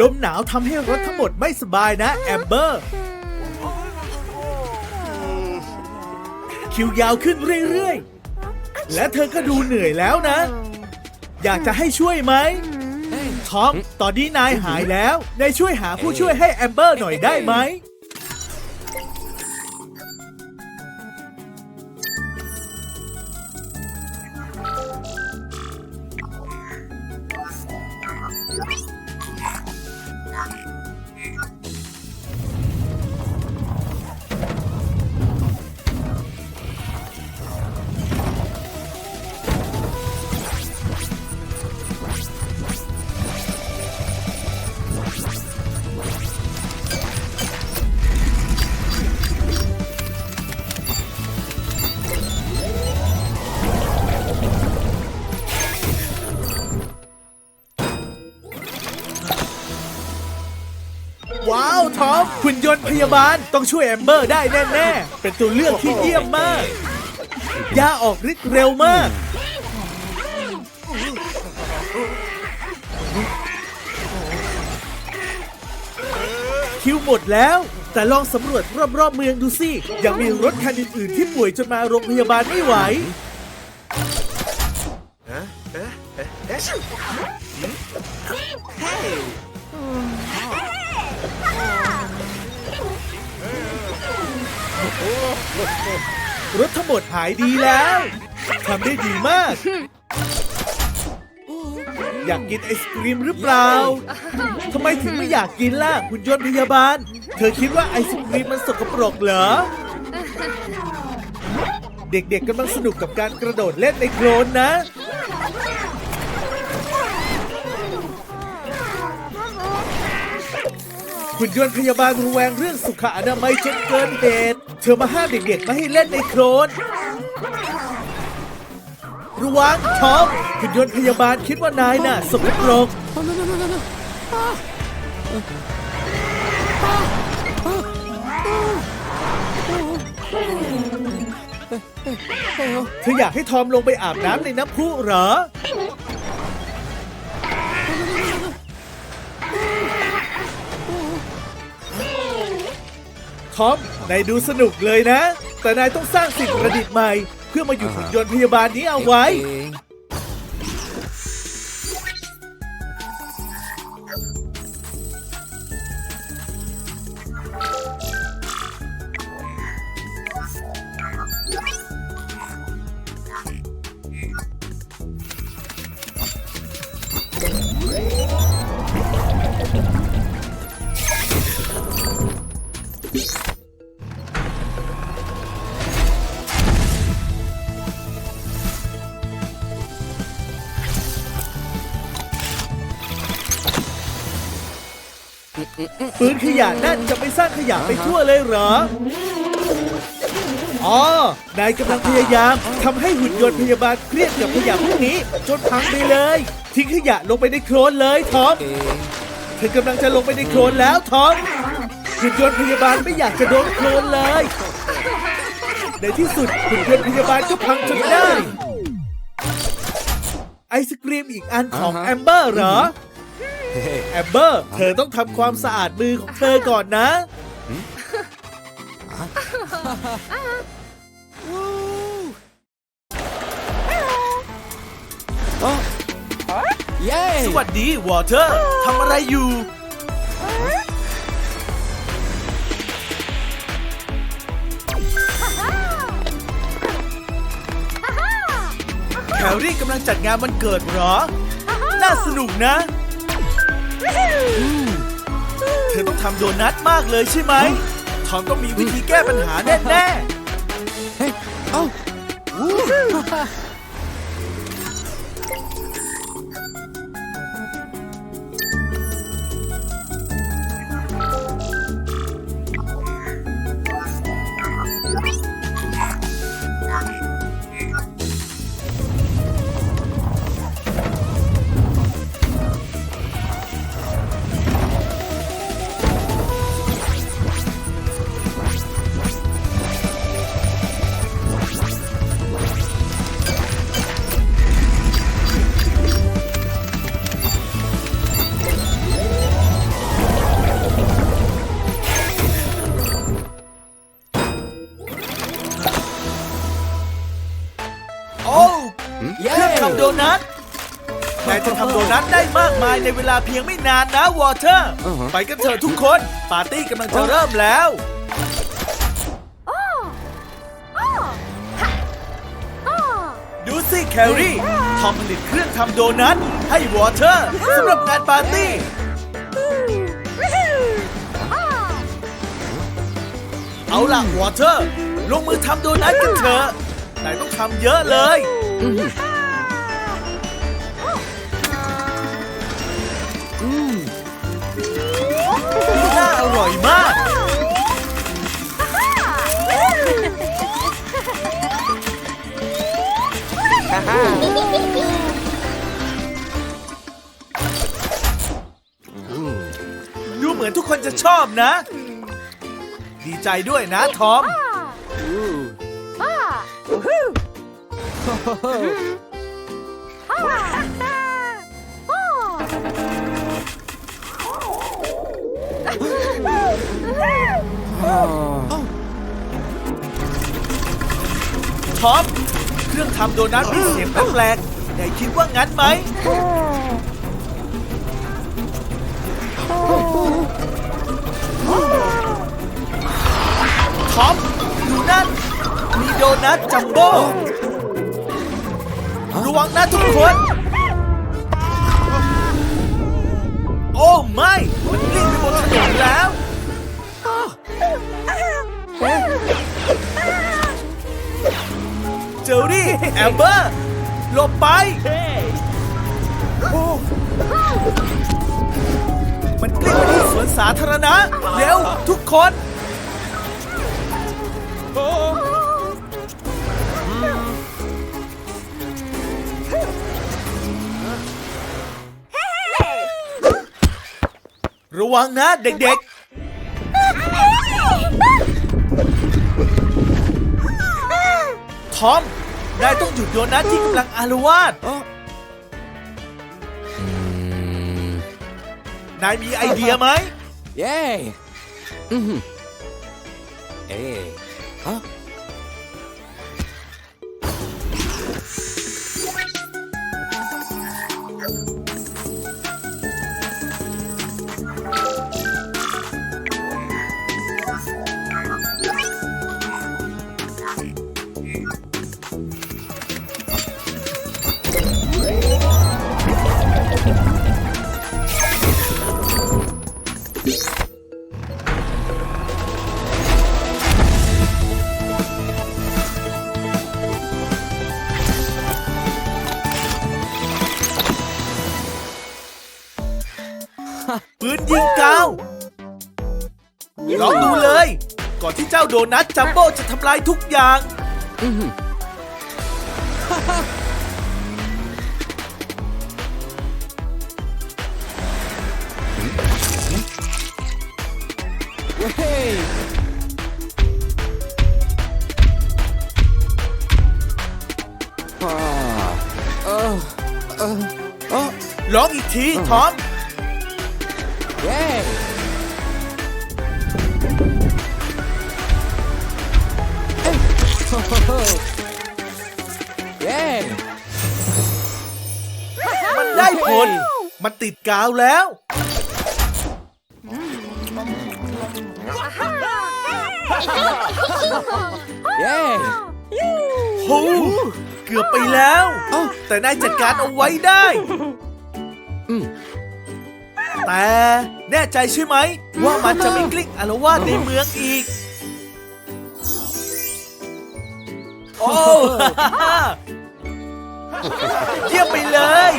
ลมหนาวทำให้รถทั้งหมดไม่สบายนะแอมเบอร์ คิวยาวขึ้นเรื่อยๆ และเธอก็ดูเหนื่อยแล้วนะ อยากจะให้ช่วยไหมทอมตอนนี้นายหายแล้ว นายช่วยหาผู้ช่วยให้แอมเบอร์หน่อยได้ไหม Yes. หุ่นยนต์พยาบาลต้องช่วยแอมเบอร์ได้แน่ๆ เป็นตัวเลือกที่เยี่ยมมาก ยาออกฤทธิ์เร็วมาก คิวหมดแล้ว แต่ลองสำรวจรอบๆเมืองดูสิยังมีรถคันอื่นๆที่ป่วยจนมาโรงพยาบาลไม่ไหว รถทั้งหมดหายดีแล้วทำได้ดีมาก อยากกินไอศกรีมหรือเปล่าทำไมถึงไม่อยากกินล่ะคุณยนต์พยาบาล เธอคิดว่าไอศกรีมมันสกปรกเหรอ เด็กๆกำลังสนุกกับการกระโดดเล่นในโคลนนะ คุณยนต์พยาบาลระแวงเรื่องสุขอนามัยจนเกินเหตุเธอมาห้ามเด็กๆไม่ให้เล่นในโคลนระวังท็อปคุณยนต์พยาบาลคิดว่านายน่ะสกปรกเธออยากให้ทอมลงไปอาบน้ำในน้ำพุเหรอ ทอมนายดูสนุกเลยนะ แต่นายต้องสร้างสิ่งประดิษฐ์ใหม่ เพื่อมาอยู่หุ่นยนต์พยาบาลนี้เอาไว้ ปืนขยะนั่นจะไปสร้างขยะไปทั่วเลยเหรอ อ๋อ นายกำลังพยายามทำให้หุ่นยนต์พยาบาลเครียดกับขยะพวกนี้ จนพังไปเลย ทิ้งขยะลงไปในโคลนเลยทอมเองเธอกำลังจะลงไปในโคลนแล้วทอมหุ่นยนต์พยาบาลไม่อยากจะโดนโคลนเลย ในที่สุดหุ่นยนต์พยาบาลก็พังจนได้ ไอศกรีมอีกอันของแอมเบอร์เหรอ แอมเบอร์ เธอต้องทำความสะอาดมือของเธอก่อนนะโอ้เย้สวัสดีวอเตอร์ทำอะไรอยู่ แคลรี่กำลังจัดงานวันเกิดเหรอ น่าสนุกนะอืม เธอต้องทำโดนัทมากเลยใช่ไหมทอมต้องมีวิธีแก้ปัญหาแน่เฮ้ยเอ้าายจะทำโดนัทได้มากมายในเวลาเพียงไม่นานนะวอเตอร์อือฮะไปกันเถอะทุกคน ปาร์ตี้กำลังจะเริ่มแล้วดูสิแคลรี่ทอมผลิตเครื่องทำโดนัทให้วอเตอร์สำหรับงานปาร์ตี้เอาล่ะวอเตอร์ ลงมือทำโดนัทกันเถอะนายต้องทำเยอะเลย ร่อยมาก ดูเหมือนทุกคนจะชอบนะ ดีใจด้วยนะ ทอม ทอมเครื่องทำโดนัทมีเสียงแปลกๆไหนคิดว่างั้นไหมทอมดูนั่น มีโดนัทจัมโบ้ระวังนะทุกคน โอ้ไม่ มันกลิ้งไปบนถนนแล้ว เจอรี่แอมเบอร์หลบไปมันกลิ้งไปที่สวนสาธารณะ เร็ว ทุกคนระวังนะเด็กๆ ทอม นายต้องหยุดโดนัทที่กำลังอารวาสอ๋อนายมีไอเดียไหม เย้อืมเอ๊ะฮะ ลองดูเลย ก่อนที่เจ้าโดนัทจัมโบ้จะทำลายทุกอย่างอืมเย้อ่าเออเออเออลองอีกทีทอม เย้ มันได้ผล มันติดกาวแล้ว เย้โหเกือบไปแล้วเอ้าแต่นายจัดการเอาไว้ได้อืมแต่แน่ใจใช่ไหม ว่ามันจะไม่กลิ้งอารวาสในเมืองอีก โอ้ เยี่ยมไปเลย